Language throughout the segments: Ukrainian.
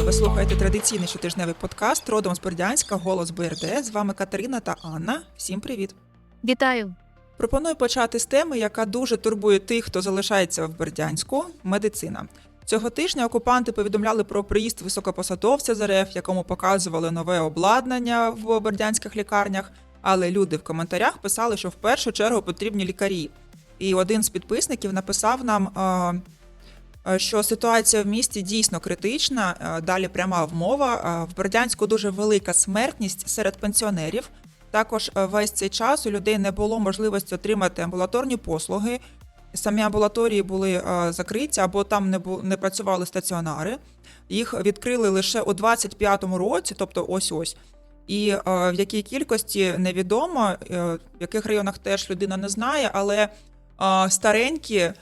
Вітаю! Ви слухаєте традиційний щотижневий подкаст родом з Бердянська Голос БРД. З вами Катерина та Анна. Всім привіт! Вітаю! Пропоную почати з теми, яка дуже турбує тих, хто залишається в Бердянську медицина. Цього тижня окупанти повідомляли про приїзд високопосадовця з РФ, якому показували нове обладнання в бердянських лікарнях. Але люди в коментарях писали, що в першу чергу потрібні лікарі. І один з підписників написав нам, е, що ситуація в місті дійсно критична. Е, Далі пряма вмова. Е, В Бердянську дуже велика смертність серед пенсіонерів. Також е, весь цей час у людей не було можливості отримати амбулаторні послуги. Самі амбулаторії були е, закриті або там не бу- не працювали стаціонари. Їх відкрили лише у 25-му році, тобто ось ось. І е, в якій кількості невідомо, е, в яких районах теж людина не знає, але е, старенькі е,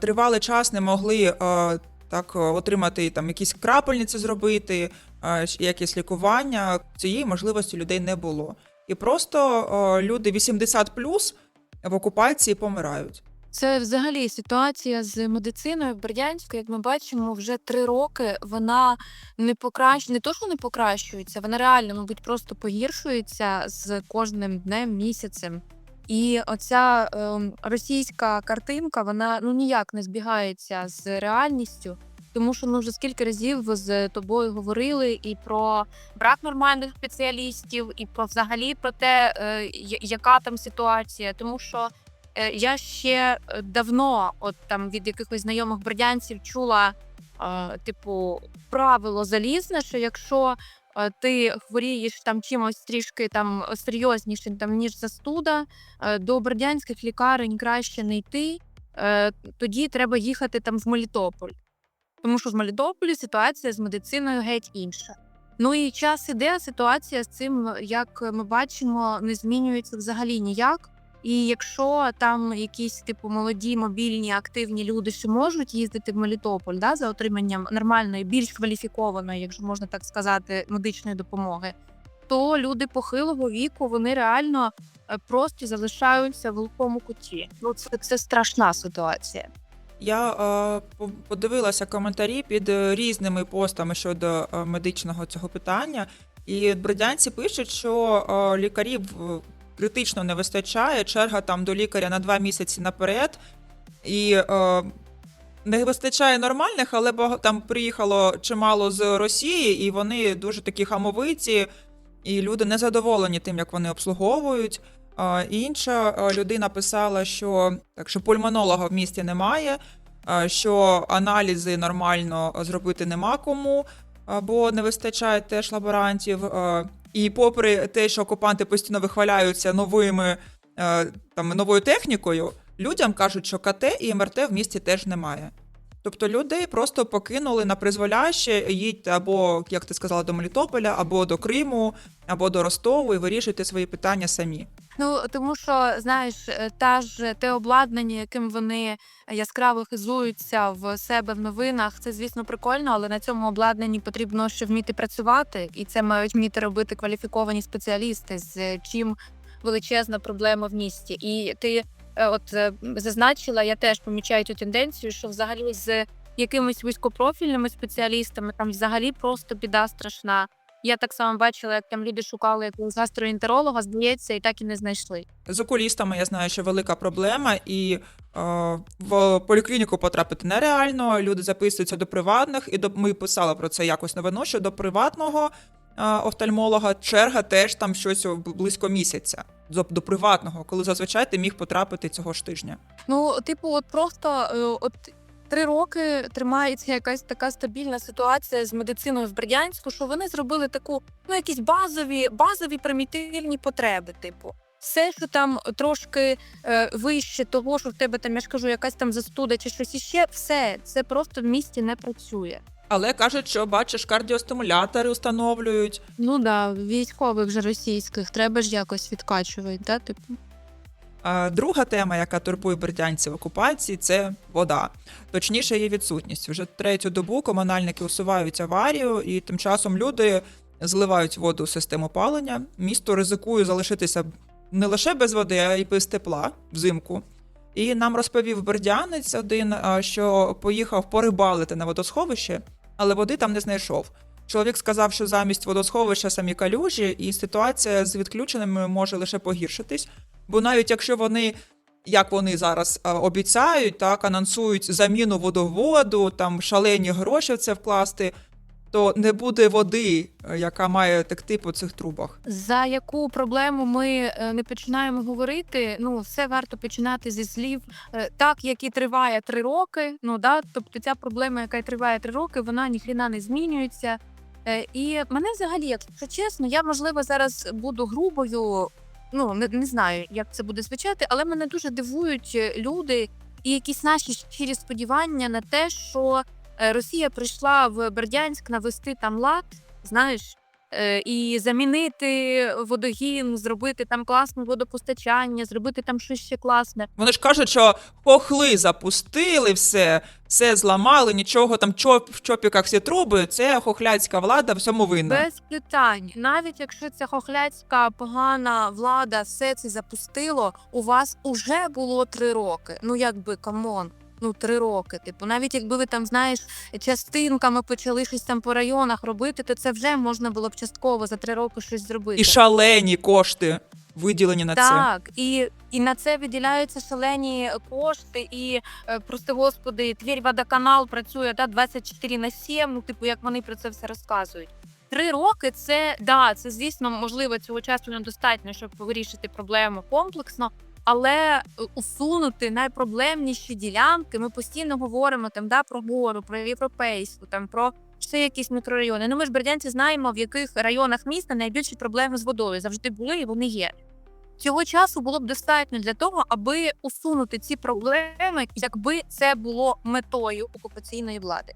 тривалий час не могли е, так е, отримати там якісь крапельниці зробити, е, чи якесь лікування. Цієї можливості людей не було. І просто е, люди 80 в окупації помирають. Це взагалі ситуація з медициною в Бердянську. Як ми бачимо, вже три роки вона не покращ... не то, що не покращується, вона реально, мабуть, просто погіршується з кожним днем, місяцем. І оця ем, російська картинка, вона ну ніяк не збігається з реальністю. Тому що ми вже скільки разів з тобою говорили і про брак нормальних спеціалістів, і про взагалі про те, е, яка там ситуація. Тому що Е, Я ще е, давно, от там від якихось знайомих бердянців, чула, е, типу, правило залізне, що якщо е, ти хворієш там чимось трішки там серйознішим, там ніж застуда, е, до бердянських лікарень краще не йти, е, тоді треба їхати там в Мелітополь. Тому що в Мелітополі ситуація з медициною геть інша. Ну і час іде, ситуація з цим, як ми бачимо, не змінюється взагалі ніяк. І якщо там якісь типу молоді, мобільні, активні люди ще можуть їздити в Мелітополь да, за отриманням нормальної, більш кваліфікованої, якщо можна так сказати, медичної допомоги, то люди похилого віку вони реально е, просто залишаються в глухому куті. Ну це, це страшна ситуація. Я е, подивилася коментарі під е, різними постами щодо е, медичного цього питання, і бродянці пишуть, що е, лікарів е, критично не вистачає. Черга там до лікаря на два місяці наперед. І е, не вистачає нормальних, але там приїхало чимало з Росії, і вони дуже такі хамовиті, і люди не задоволені тим, як вони обслуговують. А, Інша е, людина писала, що так що пульмонолога в місті немає, е, що аналізи нормально зробити нема кому, е, бо не вистачає теж лаборантів. І попри те, що окупанти постійно вихваляються новими е, там новою технікою, людям кажуть, що КТ і МРТ в місті теж немає. Тобто людей просто покинули на призволяще, їдьте або, як ти сказала, до Мелітополя, або до Криму, або до Ростову і вирішуйте свої питання самі. Ну тому що знаєш, е, та ж те обладнання, яким вони яскраво хизуються в себе в новинах, це звісно прикольно, але на цьому обладнанні потрібно ще вміти працювати, і це мають вміти робити кваліфіковані спеціалісти, з чим величезна проблема в місті. І ти е, от е, зазначила, я теж помічаю цю тенденцію, що взагалі з якимись вузькопрофільними спеціалістами там взагалі просто біда страшна. Я так само бачила, як там люди шукали якогось гастроентеролога, здається, і так і не знайшли. З окулістами я знаю, що велика проблема, і е, в поліклініку потрапити нереально. Люди записуються до приватних, і до ми писали про це якось новину, що до приватного е, офтальмолога черга теж там щось близько місяця. До, до приватного, коли зазвичай ти міг потрапити цього ж тижня. Ну, типу, от просто е, от три роки тримається якась така стабільна ситуація з медициною в Бердянську, що вони зробили таку, ну, якісь базові, базові примітивні потреби, типу. Все, що там трошки е, вище того, що в тебе там, я ж кажу, якась там застуда чи щось іще, все це просто в місті не працює. Але кажуть, що бачиш, кардіостимулятори встановлюють. Ну да, військових вже російських треба ж якось відкачувати, да, типу. Друга тема, яка турбує бердянців окупації, це вода. Точніше, її відсутність. Вже третю добу комунальники усувають аварію, і тим часом люди зливають воду у систему палення. Місто ризикує залишитися не лише без води, а й без тепла взимку. І нам розповів бердянець один, що поїхав порибалити на водосховище, але води там не знайшов. Чоловік сказав, що замість водосховища самі калюжі, і ситуація з відключеними може лише погіршитись. Бо навіть якщо вони, як вони зараз обіцяють, так анонсують заміну водоводу, там шалені гроші в це вкласти, то не буде води, е, яка має текти по цих трубах. За яку проблему ми е, не починаємо говорити, ну все варто починати зі слів е, так, які триває три роки. Ну да, тобто ця проблема, яка триває три роки, вона ніхрена не змінюється. І мене взагалі, якщо чесно, я можливо зараз буду грубою. Ну не, не знаю, як це буде звучати, але мене дуже дивують е, люди і якісь наші щирі сподівання на те, що е, Росія прийшла в Бердянськ навести там лад, знаєш, і замінити водогін, зробити там класне водопостачання, зробити там щось ще класне. Вони ж кажуть, що хохли запустили все, все зламали, нічого там чоп, в чопіках всі труби. Це хохляцька влада всьому винна. Без питань, навіть якщо ця хохляцька погана влада все це запустило, у вас уже було три роки. Ну якби камон. Ну, три роки. Типу, навіть якби ви там, знаєш, частинками почали щось там по районах робити, то це вже можна було б частково за три роки щось зробити. І шалені кошти виділені на це. Так, і, і на це виділяються шалені кошти, і е, просто господи, Тверь водоканал працює да, 24 на 7, ну типу, як вони про це все розказують. Три роки це да, це звісно можливо цього часу недостатньо, щоб вирішити проблему комплексно. Але е, усунути найпроблемніші ділянки. Ми постійно говоримо там да про гору, про європейську, там про ще якісь мікрорайони. Ну ми ж бердянці знаємо, в яких районах міста найбільші проблеми з водою завжди були і вони є. Цього часу було б достатньо для того, аби усунути ці проблеми, якби це було метою окупаційної влади.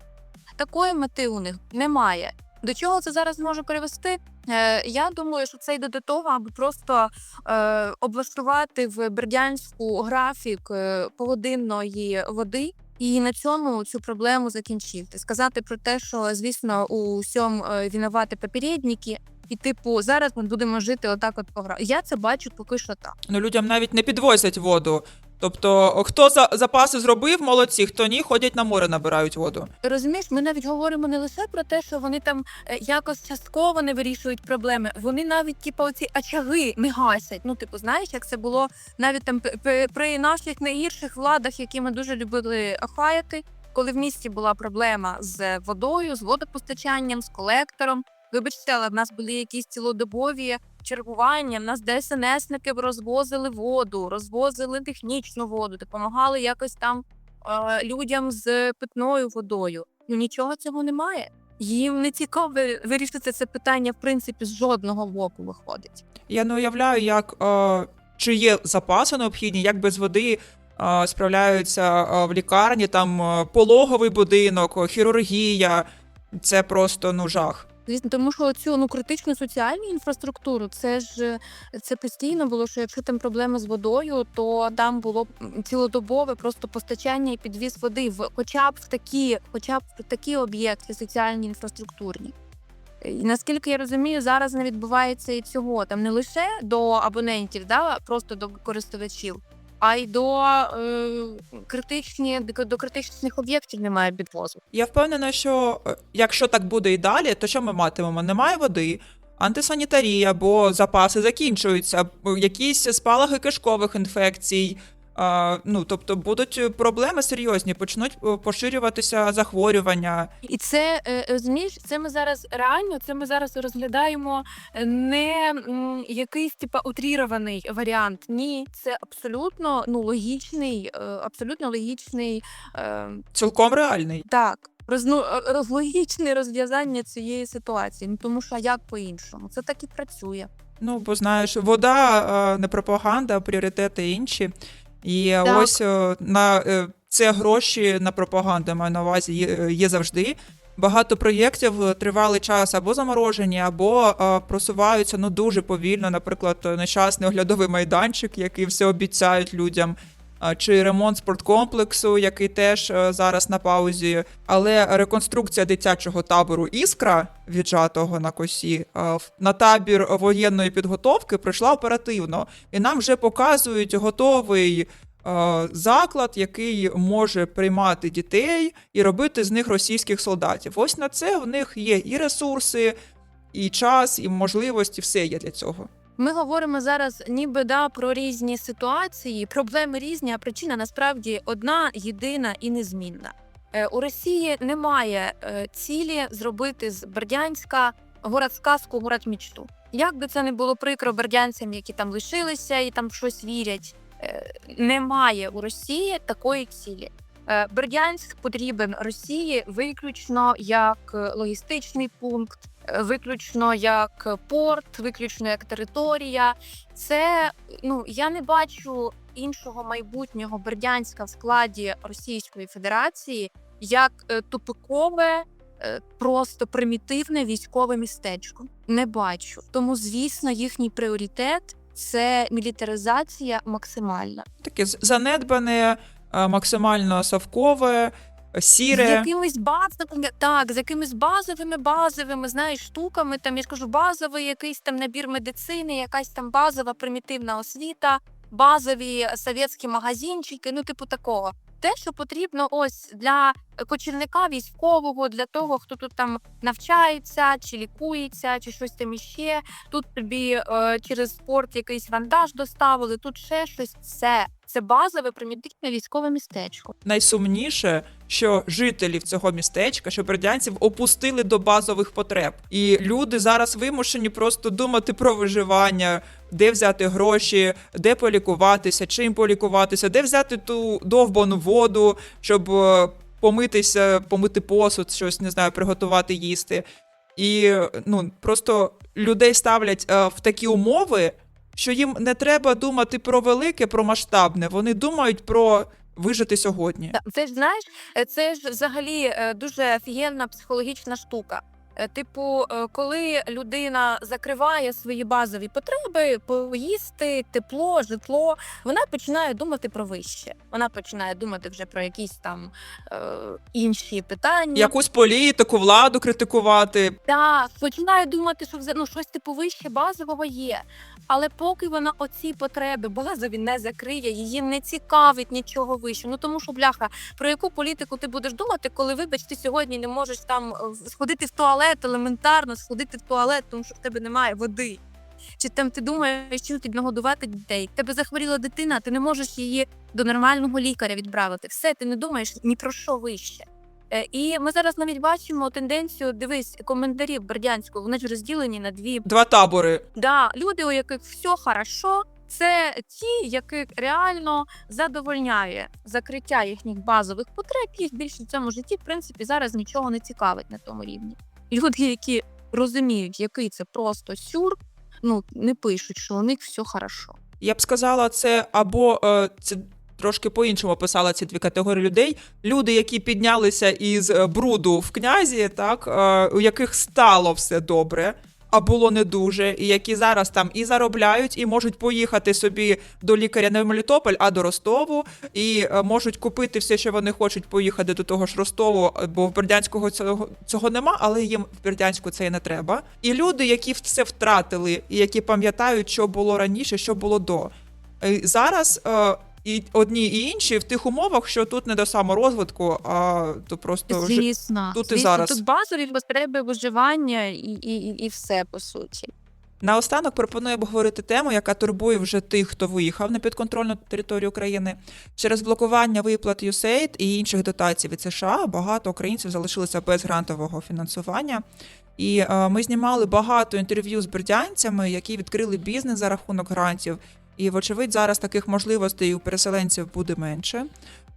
Такої мети у них немає. До чого це зараз може привести? Е, я думаю, що це йде до того, аби просто е, облаштувати в Бердянську графік е, погодинної води. І на цьому цю проблему закінчити. Сказати про те, що звісно у всьому е, винуваті попередники, і типу зараз ми будемо жити отак, от погра. Я це бачу поки що так. Ну людям навіть не підвозять воду. Тобто, хто за запаси зробив, молодці, хто ні, ходять на море, набирають воду. Розумієш, ми навіть говоримо не лише про те, що вони там е, якось частково не вирішують проблеми. Вони навіть, типу, оці очаги не гасять. Ну, типу, знаєш, як це було навіть там при наших найгірших владах, які ми дуже любили хаяти, коли в місті була проблема з водою, з водопостачанням, з колектором. Вибачте, але в нас були якісь цілодобові чергування. В нас ДСНСники розвозили воду, розвозили технічну воду, допомагали якось там е, людям з питною водою. Ну нічого цього немає. Їм не цікаво вирішити це питання, в принципі, з жодного боку виходить. Я не уявляю, як е, чи є запаси необхідні, як без води справляються в лікарні, там пологовий будинок, хірургія. Це просто ну жах. Звісно, тому що цю ну критичну соціальну інфраструктуру, це ж це постійно було, що якщо там проблеми з водою, то там було цілодобове просто постачання і підвіз води в хоча б в такі, хоча б в такі об'єкти соціальні інфраструктурні. І наскільки я розумію, зараз не відбувається і цього там не лише до абонентів, да, просто до користувачів, а й до, е, критичні, до критичних об'єктів немає підвозу. Я впевнена, що е, якщо так буде і далі, то що ми матимемо? Немає води, антисанітарія, бо запаси закінчуються, якісь спалахи кишкових інфекцій. А, ну, тобто будуть проблеми серйозні, почнуть е, поширюватися захворювання. І це е, розумієш, це ми зараз реально, це ми зараз розглядаємо е, не якийсь типа утрірований варіант. Ні, це абсолютно ну логічний, е, абсолютно логічний е, Цілком реальний. так. Розну розлогічне розв'язання цієї ситуації. Ну тому що як по-іншому? Це так і працює. Ну, бо знаєш, вода е, не пропаганда, а пріоритети інші. І Так. ось е, на е, це гроші на пропаганду маю на увазі є, є завжди. Багато проєктів е, тривалий час або заморожені, або а, просуваються ну дуже повільно. Наприклад, нещасний оглядовий майданчик, який все обіцяють людям. Чи ремонт спорткомплексу, який теж е, зараз на паузі, але реконструкція дитячого табору Іскра, віджатого на косі, е, на табір воєнної підготовки пройшла оперативно, і нам вже показують готовий е, заклад, який може приймати дітей і робити з них російських солдатів. Ось на це в них є і ресурси, і час, і можливості, все є для цього. Ми говоримо зараз ніби да про різні ситуації, проблеми різні, а причина насправді одна, єдина і незмінна. Е, У Росії немає е, цілі зробити з Бердянська город-сказку, город-мічту. Як би це не було прикро бердянцям, які там лишилися і там щось вірять, е, немає у Росії такої цілі. Е, Бердянськ потрібен Росії виключно як логістичний пункт, е, виключно як порт, виключно як територія. Це ну я не бачу іншого майбутнього Бердянська в складі Російської Федерації як е, тупикове, просто примітивне військове містечко. Не бачу. Тому, звісно, їхній пріоритет це мілітаризація максимальна. Таке занедбане, максимально совкове, З сіре. якимись базовими, так, з якимись базовими базовими, знаєш, штуками. Там я ж кажу, базовий якийсь там набір медицини, якась там базова примітивна освіта, базові совєтські магазинчики, ну, типу такого. Те, що потрібно ось для кочівника військового, для того, хто тут там навчається, чи лікується, чи щось там іще. Тут тобі е, через спорт якийсь вантаж доставили, тут ще щось. Це, це базове примітивне військове містечко. Найсумніше, що жителів цього містечка, що бердянців опустили до базових потреб, і люди зараз вимушені просто думати про виживання, де взяти гроші, де полікуватися, чим полікуватися, де взяти ту довбану воду, щоб е, помитися, помити посуд, щось не знаю, приготувати їсти. І ну просто людей ставлять е, в такі умови, що їм не треба думати про велике, про масштабне. Вони думають про вижити сьогодні. Це ж знаєш, е, це ж взагалі е, дуже офігенна психологічна штука. Е, Типу, е, коли людина закриває свої базові потреби, поїсти, тепло, житло, вона починає думати про вище. Вона починає думати вже про якісь там е, інші питання. Якусь політику, владу критикувати. Так, починає думати, що ну щось типу вище базового є. Але поки вона оці потреби базові не закриє, її не цікавить нічого вище. Ну тому що бляха, про яку політику ти будеш думати, коли вибач, ти сьогодні не можеш там е, сходити в туалет, елементарно сходити в туалет, тому що в тебе немає води. Чи там ти думаєш, чим тобі нагодувати дітей? В тебе захворіла дитина, ти не можеш її до нормального лікаря відправити. Все, ти не думаєш ні про що вище. Е, І ми зараз навіть бачимо тенденцію. Дивись, коментарів Бердянського вони ж розділені на дві Два табори. Да, люди, у яких все хорошо, це ті, яких реально задовольняє закриття їхніх базових потреб. Їх більше в цьому житті, в принципі, зараз нічого не цікавить на тому рівні. Люди, які розуміють, який це просто сюр, ну не пишуть, що у них все хорошо. Я б сказала, це або е, це трошки по-іншому писала ці дві категорії людей. Люди, які піднялися із е, бруду в князі, так е, у яких стало все добре. А було не дуже, і які зараз там і заробляють, і можуть поїхати собі до лікаря не в Мелітополь, а до Ростову, і е, можуть купити все, що вони хочуть, поїхати до того ж Ростову, бо в Бердянського цього, цього нема, але їм в Бердянську це і не треба. І люди, які все втратили, і які пам'ятають, що було раніше, що було до. Е, Зараз е, і одні, і інші в тих умовах, що тут не до саморозвитку, а то просто Звісно, тут і зараз. тут базові потреби виживання і, і, і, і все по суті. Наостанок пропоную обговорити тему, яка турбує вже тих, хто виїхав на підконтрольну територію України. Через блокування виплат USAID і інших дотацій від США багато українців залишилися без грантового фінансування. І е, ми знімали багато інтерв'ю з бердянцями, які відкрили бізнес за рахунок грантів. І, вочевидь, зараз таких можливостей у переселенців буде менше.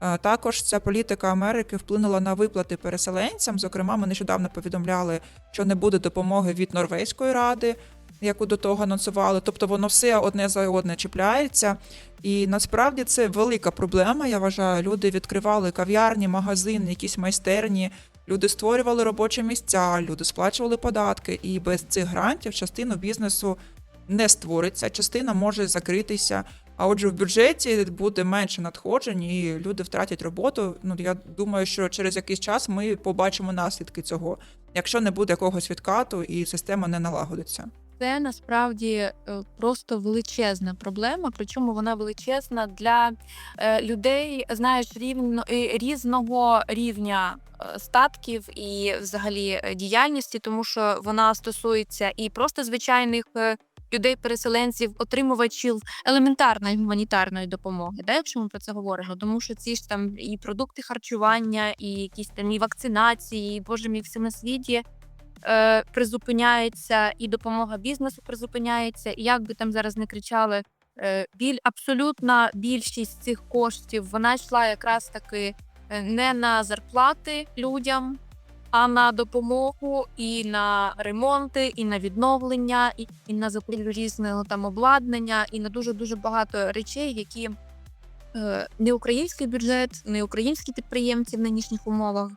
Е, Також ця політика Америки вплинула на виплати переселенцям. Зокрема, ми нещодавно повідомляли, що не буде допомоги від Норвезької ради, яку до того анонсували. Тобто воно все одне за одне чіпляється. І насправді це велика проблема. Я вважаю. Люди відкривали кав'ярні, магазини, якісь майстерні. Люди створювали робочі місця, люди сплачували податки, і без цих грантів частину бізнесу не створиться, частина може закритися. А отже, в бюджеті буде менше надходжень, і люди втратять роботу. Ну я думаю, що через якийсь час ми побачимо наслідки цього, якщо не буде якогось відкату і система не налагодиться. Це насправді е, просто величезна проблема. Причому вона величезна для е, людей, знаєш, рівно е, різного рівня статків і взагалі діяльності, тому що вона стосується і просто звичайних. Людей-переселенців, отримувачів елементарної гуманітарної допомоги, да, якщо ми про це говоримо, тому що ці ж там і продукти харчування, і якісь там і вакцинації, і боже мій все на світі е, призупиняється, і допомога бізнесу призупиняється. І як би там зараз не кричали, е, біль абсолютна більшість цих коштів вона йшла якраз таки е, не на зарплати людям, а на допомогу і на ремонти, і на відновлення, і, і на закупівлю різного там обладнання, і на дуже дуже багато речей, які е, не український бюджет, не українські підприємці в нинішніх умовах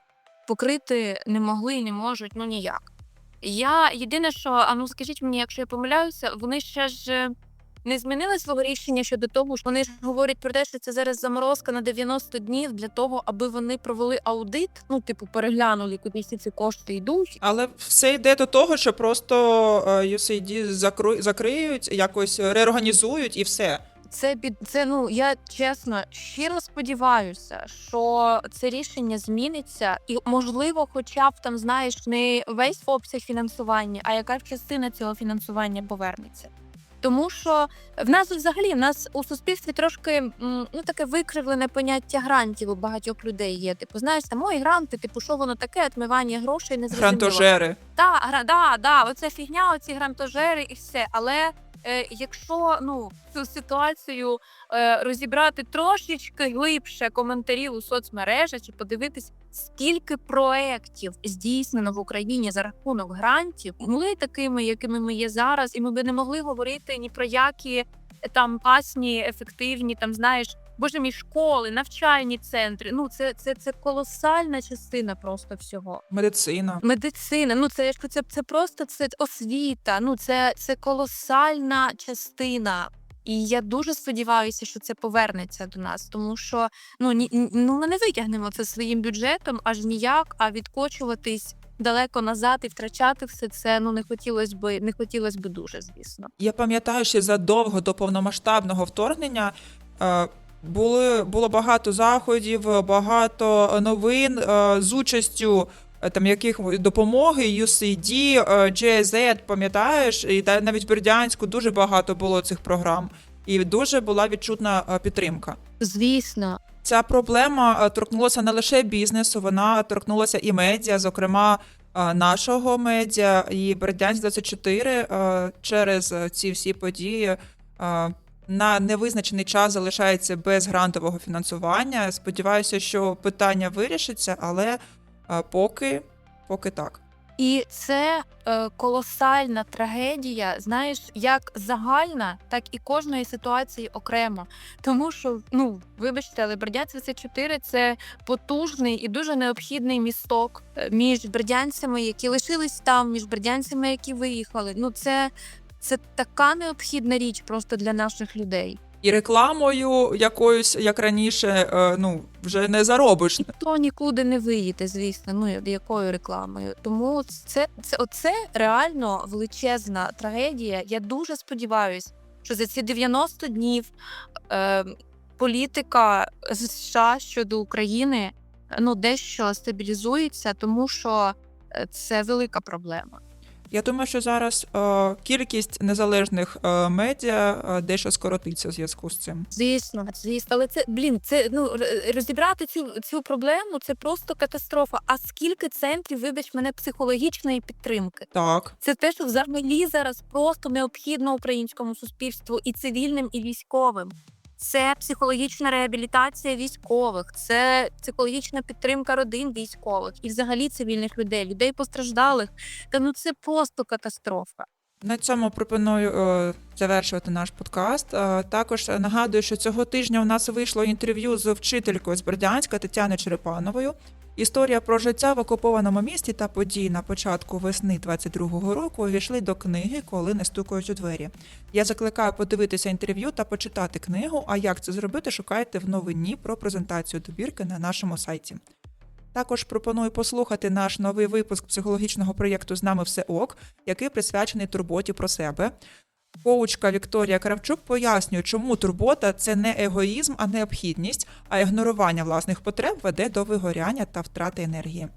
покрити не могли і не можуть ну ніяк. Я єдине, що а ну скажіть мені, якщо я помиляюся, вони ще ж не змінили свого рішення щодо того, що вони ж говорять про те, що це зараз заморозка на 90 днів для того, аби вони провели аудит. Ну, типу, переглянули, куди всі ці кошти йдуть. Але все йде до того, що просто е, USAID закриють, якось реорганізують і все. Це під це. Ну я чесно щиро сподіваюся, що це рішення зміниться, і можливо, хоча б там знаєш не весь обсяг фінансування, а якась частина цього фінансування повернеться. Тому що в нас взагалі в нас у суспільстві трошки ну таке викривлене поняття грантів у багатьох людей є. Типу, знаєш, там ой, гранти, типу, що воно таке, отмивання грошей не зрозуміло. Грантожери. Та, гра, да, да, оце фігня, оці грантожери і все. Але якщо ну цю ситуацію е, розібрати трошечки глибше коментарів у соцмережах чи подивитись, скільки проєктів здійснено в Україні за рахунок грантів, були такими, якими ми є зараз, і ми би не могли говорити ні про які е, там пасні, ефективні, там знаєш. Боже мій школи, навчальні центри. Ну це, це, це колосальна частина просто всього Медицина. медицина. Ну це ж це, це просто це освіта. Ну це, це колосальна частина. І я дуже сподіваюся, що це повернеться до нас, тому що ну ні, ну ми не витягнемо це своїм бюджетом аж ніяк, а відкочуватись далеко назад і втрачати все це. Ну не хотілося би, не хотілося би дуже, звісно. Я пам'ятаю, що задовго до повномасштабного вторгнення е, були, було багато заходів, багато новин е, з участю е, там яких допомоги, USAID, е, GIZ, пам'ятаєш, і навіть в Бердянську дуже багато було цих програм, і дуже була відчутна е, підтримка. Звісно, Ця проблема е, торкнулася не лише бізнесу, вона торкнулася і медіа, зокрема е, нашого медіа і Бердянськ 24 е, через е, ці всі події. На невизначений час залишається без грантового фінансування. Сподіваюся, що питання вирішиться, але е, поки, поки так. І це е, колосальна трагедія, знаєш, як загальна, так і кожної ситуації окремо. Тому що, ну вибачте, але Бердянськ 24 – це потужний і дуже необхідний місток е, між бердянцями, які лишились там, між бердянцями, які виїхали. Ну це, це така необхідна річ просто для наших людей. І рекламою якоюсь, як раніше, е, ну вже не заробиш. Ніхто нікуди не виїде, звісно, ну якою рекламою. Тому це, це оце реально величезна трагедія. Я дуже сподіваюся, що за ці 90 днів е, політика США щодо України ну дещо стабілізується, тому що е, це велика проблема. Я думаю, що зараз е, кількість незалежних е, медіа е, дещо скоротиться в зв'язку з цим. Звісно, звісно, але це блін, це ну розібрати цю цю проблему це просто катастрофа. А скільки центрів, вибач мене, психологічної підтримки? Так, Це те, що взагалі зараз просто необхідно українському суспільству і цивільним, і військовим. Це психологічна реабілітація військових, це психологічна підтримка родин військових і взагалі цивільних людей, людей постраждалих. Та ну це просто катастрофа. На цьому пропоную е, завершувати наш подкаст. Е, також нагадую, що цього тижня у нас вийшло інтерв'ю з вчителькою з Бердянська Тетяною Черепановою. Історія про життя в окупованому місті та події на початку весни 22-го року увійшли до книги, коли не стукають у двері. Я закликаю подивитися інтерв'ю та почитати книгу. А як це зробити, шукайте в новині про презентацію добірки на нашому сайті. Також пропоную послухати наш новий випуск психологічного проєкту З нами все ок, який присвячений турботі про себе. Коучка Вікторія Кравчук пояснює, чому турбота це не егоїзм, а необхідність, а ігнорування власних потреб веде до вигоряння та втрати енергії.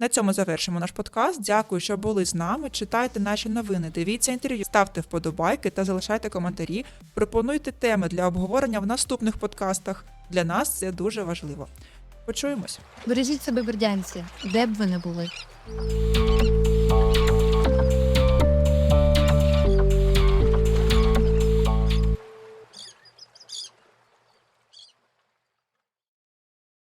На цьому завершимо наш подкаст. Дякую, що були з нами. Читайте наші новини, дивіться інтерв'ю, ставте вподобайки та залишайте коментарі. Пропонуйте теми для обговорення в наступних подкастах. Для нас це дуже важливо. Почуємось. Бережіть себе, бердянці, де б ви не були.